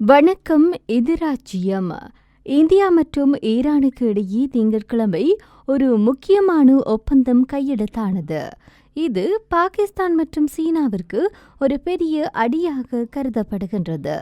வணக்கம் இது ராஜ்யம் இந்தியா மற்றும் ஈரானுக்கு இடையே திங்கட்கிழமை ஒரு முக்கியமான ஒப்பந்தம் கையெழுத்தானது. இது பாகிஸ்தான் மற்றும் சீனாவிற்கு ஒரு பெரிய அடியாக கருதப்படுகின்றது.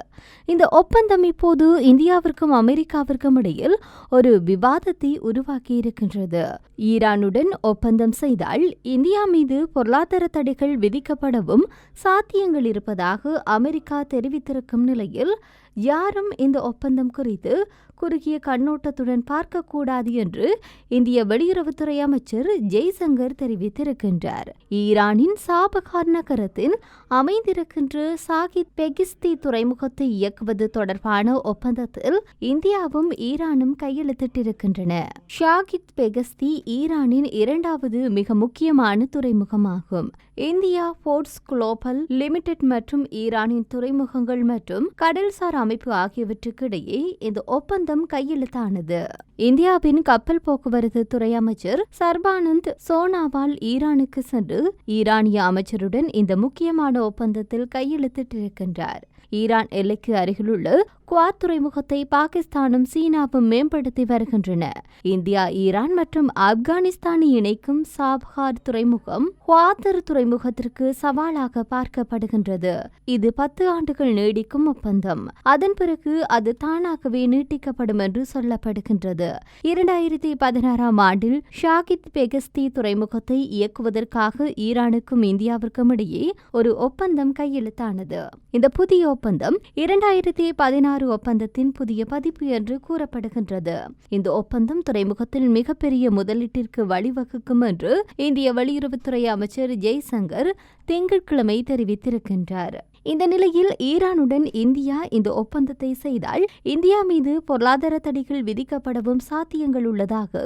இந்த ஒப்பந்தம் இப்போது இந்தியாவிற்கும் அமெரிக்காவிற்கும் இடையில் ஒரு விவாதத்தை உருவாக்கி இருக்கின்றது. ஈரானுடன் ஒப்பந்தம் செய்தால் இந்தியா மீது பொருளாதார தடைகள் விதிக்கப்படவும் சாத்தியங்கள் இருப்பதாக அமெரிக்கா தெரிவித்திருக்கும் நிலையில் யாரும் இந்த ஒப்பந்தம் குறித்து குறுகிய கண்ணோட்டத்துடன் பார்க்கக்கூடாது என்று இந்திய வெளியுறவுத்துறை அமைச்சர் ஜெய்சங்கர் தெரிவித்திருக்கின்றார். ஈரானின் சாபகார் நகரத்தில் அமைந்திருக்கின்ற சாகித் பெகிஸ்தி துறைமுகத்தை இயக்குவது தொடர்பான ஒப்பந்தத்தில் இந்தியாவும் ஈரானும் கையெழுத்திட்டிருக்கின்றன. ஷாகித் பெகஸ்தி ஈரானின் இரண்டாவது மிக முக்கியமான துறைமுகமாகும். இந்தியா போர்ட்ஸ் குளோபல் லிமிடெட் மற்றும் ஈரானின் துறைமுகங்கள் மற்றும் கடல்சார் அமைப்பு ஆகியவற்றுக்கு இடையே இந்த ஒப்பந்தம் கையெழுத்தானது. இந்தியாவின் கப்பல் போக்குவரத்து துறை அமைச்சர் சர்பானந்த் சோனாவால் ஈரானுக்கு சென்று ஈரானிய அமைச்சருடன் இந்த முக்கியமான ஒப்பந்தத்தில் கையெழுத்திட்டிருக்கின்றார். ஈரான் எல்லைக்கு அருகிலுள்ள குவாத் துறைமுகத்தை பாகிஸ்தானும் சீனாவும் மேம்படுத்தி வருகின்றன. இந்தியா ஈரான் மற்றும் ஆப்கானிஸ்தானை இணைக்கும் சாப்ஹார் துறைமுகம் குவாத்தர் துறைமுகத்திற்கு சவாலாக பார்க்கப்படுகின்றது. இது பத்து ஆண்டுகள் நீடிக்கும் ஒப்பந்தம். அதன் பிறகு அது தானாகவே நீட்டிக்கப்படும் என்று சொல்லப்படுகின்றது. இரண்டாயிரத்தி பதினாறாம் ஆண்டில் ஷாகித் பெகஸ்தி துறைமுகத்தை இயக்குவதற்காக ஈரானுக்கும் இந்தியாவிற்கும் இடையே ஒரு ஒப்பந்தம் கையெழுத்தானது. இந்த புதிய ஒப்பந்தம் இரண்டாயிரத்தி பதினாறு ஒப்பந்தத்தின் புதிய பதிப்பு என்று கூறப்படுகின்றது. இந்த ஒப்பந்தம் துறைமுகத்தில் மிகப்பெரிய முதலீட்டிற்கு வழிவகுக்கும் என்று இந்திய வெளியுறவுத்துறை அமைச்சர் ஜெய்சங்கர் திங்கட்கிழமை தெரிவித்திருக்கின்றார். இந்த நிலையில் ஈரானுடன் இந்தியா இந்த ஒப்பந்தத்தை செய்தால் இந்தியா மீது பொருளாதார தடைகள் விதிக்கப்படவும் சாத்தியங்கள் உள்ளதாக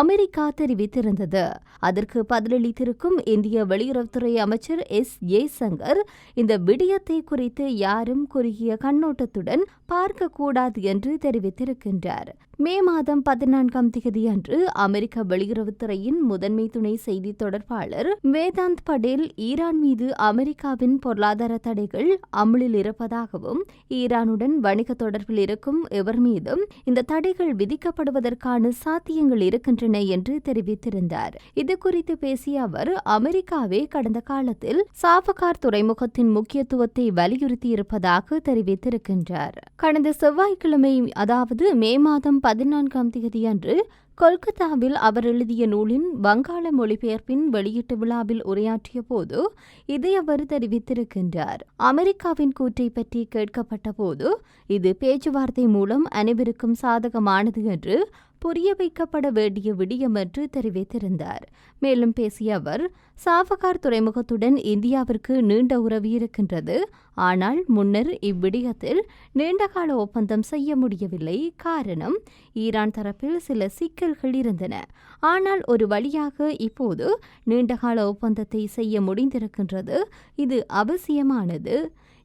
அமெரிக்கா தெரிவித்திருந்தது. அதற்கு பதிலளித்திருக்கும் இந்திய வெளியுறவுத்துறை அமைச்சர் எஸ். ஜெய்சங்கர் இந்த விடயத்தை குறித்து யாரும் குறுகிய கண்ணோட்டத்துடன் பார்க்கக்கூடாது என்று தெரிவித்திருக்கின்றார். மே மாதம் பதினான்காம் தேதி அன்று அமெரிக்க வெளியுறவுத்துறையின் முதன்மை துணை செய்தி தொடர்பாளர் வேதாந்த் படேல் ஈரான் மீது அமெரிக்காவின் பொருளாதார தடைகள் அமலில் இருப்பதாகவும் ஈரானுடன் வணிக தொடர்பில் இருக்கும் எவர் மீதும் இந்த தடைகள் விதிக்கப்படுவதற்கான சாத்தியங்கள் இருக்கின்றன என்று தெரிவித்திருந்தார். இது குறித்து பேசிய அவர் அமெரிக்காவே கடந்த காலத்தில் சாவகார் துறைமுகத்தின் முக்கியத்துவத்தை வலியுறுத்தியிருப்பதாக தெரிவித்திருக்கின்றார். கடந்த செவ்வாய்க்கிழமை அதாவது மே மாதம் பதினான்காம் தேதியன்று கொல்கத்தாவில் அவர் எழுதிய நூலின் வங்காள மொழிபெயர்ப்பின் வெளியீட்டு விழாவில் உரையாற்றிய போது இதை அவர் தெரிவித்திருக்கின்றார் அமெரிக்காவின் கூற்றை பற்றி கேட்கப்பட்ட போது இது பேச்சுவார்த்தை மூலம் அனைவருக்கும் சாதகமானது என்று புரிய வைக்கப்பட வேண்டிய விடியம் என்று தெரிவித்திருந்தார். மேலும் பேசிய அவர் சாவகார் துறைமுகத்துடன் இந்தியாவிற்கு நீண்ட உறவு இருக்கின்றது. ஆனால் முன்னர் இவ்விடயத்தில் நீண்டகால ஒப்பந்தம் செய்ய முடியவில்லை. காரணம் ஈரான் தரப்பில் சில சிக்கல்கள் இருந்தன. ஆனால் ஒரு வழியாக இப்போது நீண்டகால ஒப்பந்தத்தை செய்ய முடிந்திருக்கின்றது. இது அவசியமானது.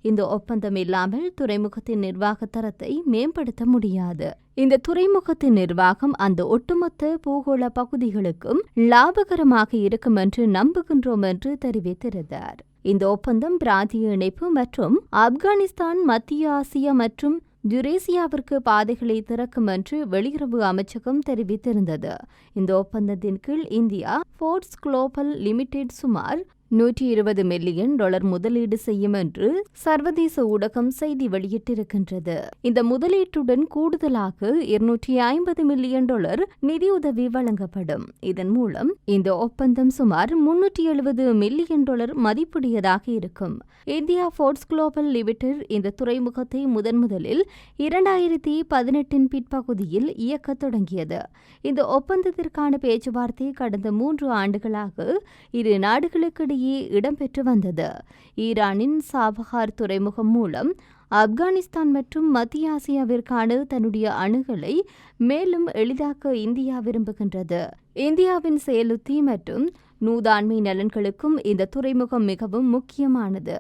இந்த ஒப்பந்தம் இல்லாமல் துறைமுகத்தின் நிர்வாக தரத்தை மேம்படுத்த முடியாது. இந்த துறைமுகத்தின் நிர்வாகம் அந்த ஒட்டுமொத்த பூகோள பகுதிகளுக்கும் லாபகரமாக இருக்கும் என்று நம்புகின்றோம் என்று தெரிவித்திருந்தார். இந்த ஒப்பந்தம் பிராந்திய இணைப்பு மற்றும் ஆப்கானிஸ்தான் மத்திய ஆசியா மற்றும் யுரேசியாவிற்கு பாதைகளை திறக்கும் என்று வெளியுறவு அமைச்சகம் தெரிவித்திருந்தது. இந்த ஒப்பந்தத்தின் கீழ் இந்தியா ஃபோர்ட்ஸ் குளோபல் லிமிடெட் சுமார் நூற்றி இருபது மில்லியன் டாலர் முதலீடு செய்யும் என்று சர்வதேச ஊடகம் செய்தி வெளியிட்டிருக்கின்றது. இந்த முதலீட்டுடன் கூடுதலாக இருநூற்றி ஐம்பது மில்லியன் டாலர் நிதியுதவி வழங்கப்படும். இதன் மூலம் இந்த ஒப்பந்தம் சுமார் முன்னூற்றி எழுபது மில்லியன் டாலர் மதிப்புடையதாக இருக்கும். இந்தியா ஃபோர்ட்ஸ் குளோபல் லிமிடெட் இந்த துறைமுகத்தை முதன் முதலில் இரண்டாயிரத்தி பதினெட்டின் பிற்பகுதியில் இயக்க தொடங்கியது. இந்த ஒப்பந்தத்திற்கான பேச்சுவார்த்தை கடந்த மூன்று ஆண்டுகளாக இரு நாடுகளுக்கு இடையே இடம்பெற்று வந்தது. ஈரானின் சாபஹார் துறைமுகம் மூலம் ஆப்கானிஸ்தான் மற்றும் மத்திய ஆசியாவிற்கான தன்னுடைய அணுகலை மேலும் எளிதாக்க இந்தியா விரும்புகின்றது. இந்தியாவின் செயலுத்தி மற்றும் நூதாண்மை நலன்களுக்கும் இந்த துறைமுகம் மிகவும் முக்கியமானது.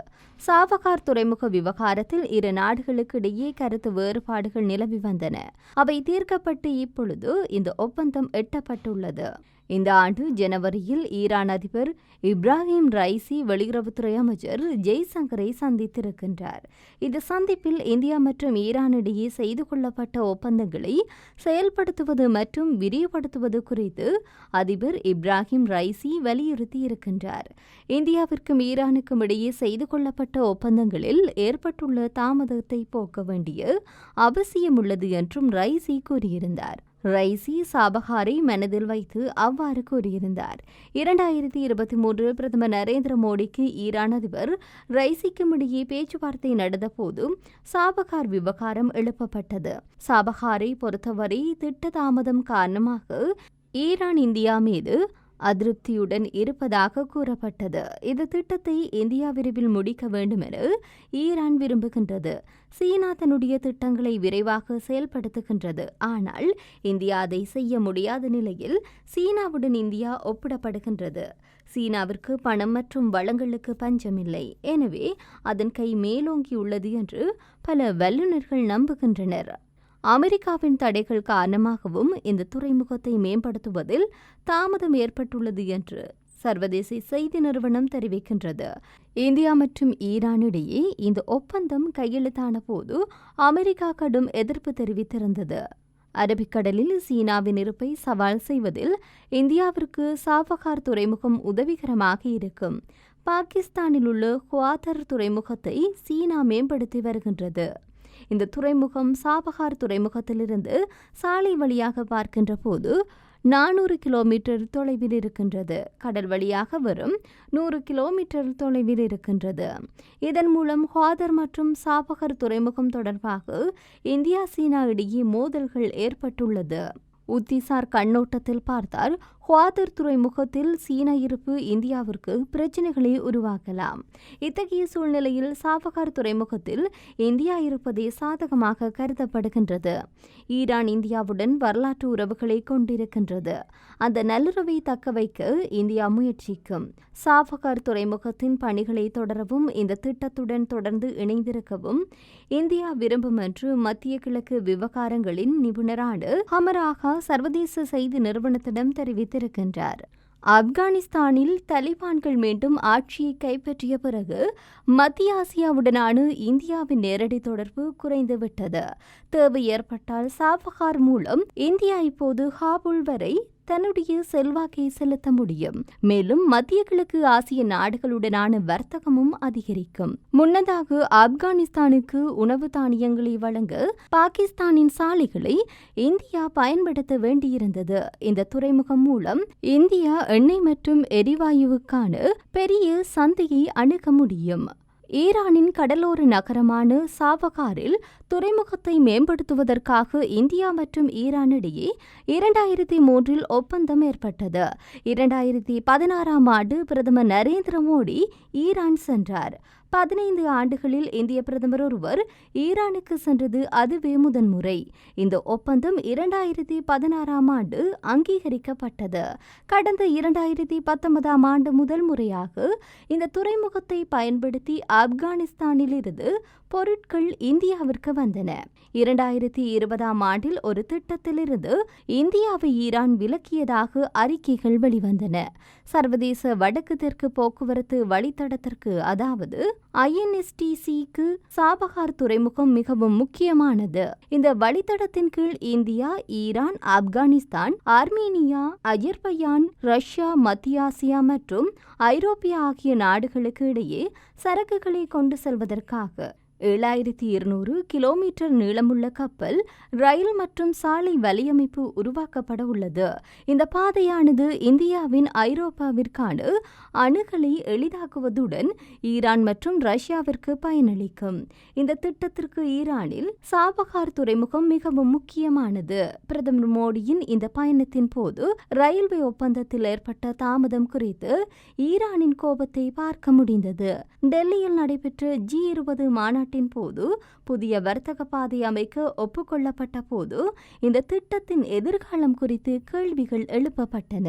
சாவகார் துறைமுக விவகாரத்தில் இரு நாடுகளுக்கு இடையே கருத்து வேறுபாடுகள் நிலவி வந்தன. அவை தீர்க்கப்பட்டு இப்பொழுது இந்த ஒப்பந்தம் எட்டப்பட்டுள்ளது. இந்த ஆண்டு ஜனவரியில் ஈரான் அதிபர் இப்ராஹிம் ரைசி வெளியுறவுத்துறை அமைச்சர் ஜெய்சங்கரை சந்தித்திருக்கின்றார். இந்த சந்திப்பில் இந்தியா மற்றும் ஈரானிடையே செய்து கொள்ளப்பட்ட ஒப்பந்தங்களை செயல்படுத்துவது மற்றும் விரிவுபடுத்துவது குறித்து அதிபர் இப்ராஹிம் ரைசி வலியுறுத்தியிருக்கின்றார். இந்தியாவிற்கும் ஈரானுக்கும் இடையே செய்து கொள்ளப்பட்ட ஒப்பந்தங்களில் ஏற்பட்டுள்ள தாமதத்தை போக்க வேண்டிய அவசியம் உள்ளது என்றும் ரைசி கூறியிருந்தார். ரைசி சாபஹாரை மனதில் வைத்து அவ்வாறு கூறியிருந்தார். இரண்டாயிரத்தி இருபத்தி மூன்று பிரதமர் நரேந்திர மோடிக்கு ஈரான் அதிபர் ரைசிக்கும் இடையே பேச்சுவார்த்தை நடந்தபோது சாபகார் விவகாரம் எழுப்பப்பட்டது. சாபஹாரை பொறுத்தவரை திட்ட தாமதம் காரணமாக ஈரான் இந்தியா மீது அதிருப்தியுடன் இருப்பதாக கூறப்பட்டது. இந்த திட்டத்தை இந்தியா விரைவில் முடிக்க வேண்டும் என ஈரான் விரும்புகின்றது. சீனா தன்னுடைய திட்டங்களை விரைவாக செயல்படுத்துகின்றது. ஆனால் இந்தியா அதை செய்ய முடியாத நிலையில் சீனாவுடன் இந்தியா ஒப்பிடப்படுகின்றது. சீனாவிற்கு பணம் மற்றும் வளங்களுக்கு பஞ்சமில்லை. எனவே அதன் கை மேலோங்கியுள்ளது என்று பல வல்லுநர்கள் நம்புகின்றனர். அமெரிக்காவின் தடைகள் காரணமாகவும் இந்த துறைமுகத்தை மேம்படுத்துவதில் தாமதம் ஏற்பட்டுள்ளது என்று சர்வதேச செய்தி நிறுவனம் தெரிவிக்கின்றது. இந்தியா மற்றும் ஈரானிடையே இந்த ஒப்பந்தம் கையெழுத்தான போது அமெரிக்கா கடும் எதிர்ப்பு தெரிவித்திருந்தது. அரபிக்கடலில் சீனாவின் இருப்பை சவால் செய்வதில் இந்தியாவிற்கு சாஃபகார் துறைமுகம் உதவிகரமாக இருக்கும். பாகிஸ்தானில் உள்ள குவாதர் துறைமுகத்தை சீனா மேம்படுத்தி வருகின்றது. இந்த துறைமுகம் சாபகார் துறைமுகத்திலிருந்து சாலை வழியாக பார்க்கின்ற போது நானூறு கிலோமீட்டர் தொலைவில் இருக்கின்றது. கடல் வழியாக வரும் நூறு கிலோமீட்டர் தொலைவில் இருக்கின்றது. இதன் மூலம் ஹாதர் மற்றும் சாபகர் துறைமுகம் தொடர்பாக இந்தியா சீனா இடையே மோதல்கள் ஏற்பட்டுள்ளது. உத்திசார் கண்ணோட்டத்தில் பார்த்தால் குவாதர் துறைமுகத்தில் சீன இருப்பு இந்தியாவிற்கு பிரச்சினைகளை உருவாக்கலாம். இத்தகைய சூழ்நிலையில் சாபகார் துறைமுகத்தில் இந்தியா இருப்பதே சாதகமாக கருதப்படுகின்றது. ஈரான் இந்தியாவுடன் வரலாற்று உறவுகளை கொண்டிருக்கின்றது. அந்த நல்லுறவை தக்கவைக்க இந்தியா முயற்சிக்கும். சாபகார் துறைமுகத்தின் பணிகளை தொடரவும் இந்த திட்டத்துடன் தொடர்ந்து இணைந்திருக்கவும் இந்தியா விரும்பும் என்று மத்திய கிழக்கு விவகாரங்களின் நிபுணரான ஹமராகா சர்வதேச செய்தி நிறுவனத்திடம் தெரிவித்திருக்கின்றார் ஆப்கானிஸ்தானில் தலிபான்கள் மீண்டும் ஆட்சியை கைப்பற்றிய பிறகு மத்திய ஆசியாவுடனான இந்தியாவின் நேரடி தொடர்பு குறைந்துவிட்டது. தேவை ஏற்பட்டால் சாபகார் மூலம் இந்தியா இப்போது ஹாபுல் வரை தன்னுடைய செல்வாக்கை செலுத்த முடியும். மேலும் மத்திய கிழக்கு ஆசிய நாடுகளுடனான வர்த்தகமும் அதிகரிக்கும். முன்னதாக ஆப்கானிஸ்தானுக்கு உணவு தானியங்களை வழங்க பாகிஸ்தானின் சாலைகளை இந்தியா பயன்படுத்த வேண்டியிருந்தது. இந்த துறைமுகம் மூலம் இந்தியா எண்ணெய் மற்றும் எரிவாயுவுக்கான பெரிய சந்தையை அணுக முடியும். ஈரானின் கடலோர நகரமான சாவகாரில் துறைமுகத்தை மேம்படுத்துவதற்காக இந்தியா மற்றும் ஈரான் இடையே இரண்டாயிரத்தி மூன்றில் ஒப்பந்தம் ஏற்பட்டது. இரண்டாயிரத்தி பதினாறாம் ஆண்டு பிரதமர் நரேந்திர மோடி ஈரான் சென்றார். பதினைந்து ஆண்டுகளில் இந்திய பிரதமர் ஒருவர் ஈரானுக்கு சென்றது அதுவே முதன்முறை. இந்த ஒப்பந்தம் இரண்டாயிரத்தி பதினாறாம் ஆண்டு அங்கீகரிக்கப்பட்டது. கடந்த இரண்டாயிரத்தி பத்தொன்பதாம் ஆண்டு முதல் முறையாக இந்த துறைமுகத்தை பயன்படுத்தி ஆப்கானிஸ்தானில் இருந்து பொருட்கள் இந்தியாவிற்கு வந்தன. இரண்டாயிரத்தி இருபதாம் ஆண்டில் ஒரு திட்டத்திலிருந்து இந்தியாவை ஈரான் விலக்கியதாக அறிக்கைகள் வெளிவந்தன. சர்வதேச வடக்கு தெற்கு போக்குவரத்து வழித்தடத்திற்கு அதாவது ஐஎன்எஸ்டிசிக்கு சாபகார் துறைமுகம் மிகவும் முக்கியமானது. இந்த வழித்தடத்தின் கீழ் India Iran Afghanistan Armenia Azerbaijan Russia மத்திய ஆசியா மற்றும் ஐரோப்பியா ஆகிய நாடுகளுக்கு இடையே சரக்குகளை கொண்டு செல்வதற்காக ஏழாயிரத்தி இருநூறு கிலோமீட்டர் நீளமுள்ள கப்பல் ரயில் மற்றும் சாலை வலையமைப்பு உருவாக்கப்பட உள்ளது. இந்த பாதையானது இந்தியாவின் ஐரோப்பாவிற்கான அணுகலை எளிதாக்குவதுடன் ஈரான் மற்றும் ரஷ்யாவிற்கு பயனளிக்கும். இந்த திட்டத்திற்கு ஈரானில் சாபகார் துறைமுகம் மிகவும் முக்கியமானது. பிரதமர் மோடியின் இந்த பயணத்தின் போது ரயில்வே ஒப்பந்தத்தில் ஏற்பட்ட தாமதம் குறித்து ஈரானின் கோபத்தை பார்க்க முடிந்தது. டெல்லியில் நடைபெற்ற ஜி இருபது மாநாட்டின் போது புதிய வர்த்தக பாதை அமைக்க ஒப்புக்கொள்ளப்பட்ட போது இந்த திட்டத்தின் எதிர்காலம் குறித்து கேள்விகள் எழுப்பப்பட்டன.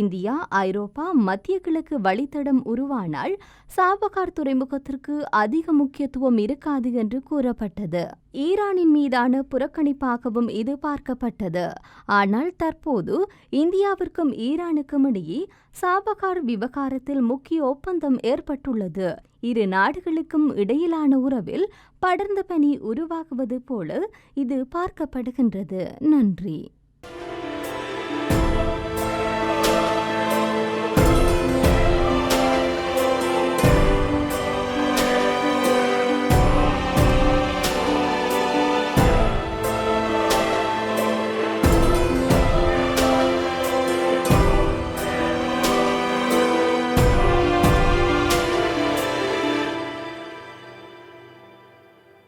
இந்தியா ஐரோப்பா மத்திய கிழக்கு வழித்தடம் உருவானால் சாபகார் துறைமுகத்திற்கு அதிக முக்கியத்துவம் இருக்காது என்று கூறப்பட்டது. ஈரானின் மீதான புறக்கணிப்பாகவும் இது பார்க்கப்பட்டது ஆனால் தற்போது இந்தியாவிற்கும் ஈரானுக்கும் இடையே சாபகார் விவகாரத்தில் முக்கிய ஒப்பந்தம் ஏற்பட்டுள்ளது. இரு நாடுகளுக்கும் இடையிலான உறவில் படர்ந்த பனி உருவாகுவது போல இது பார்க்கப்படுகின்றது. நன்றி.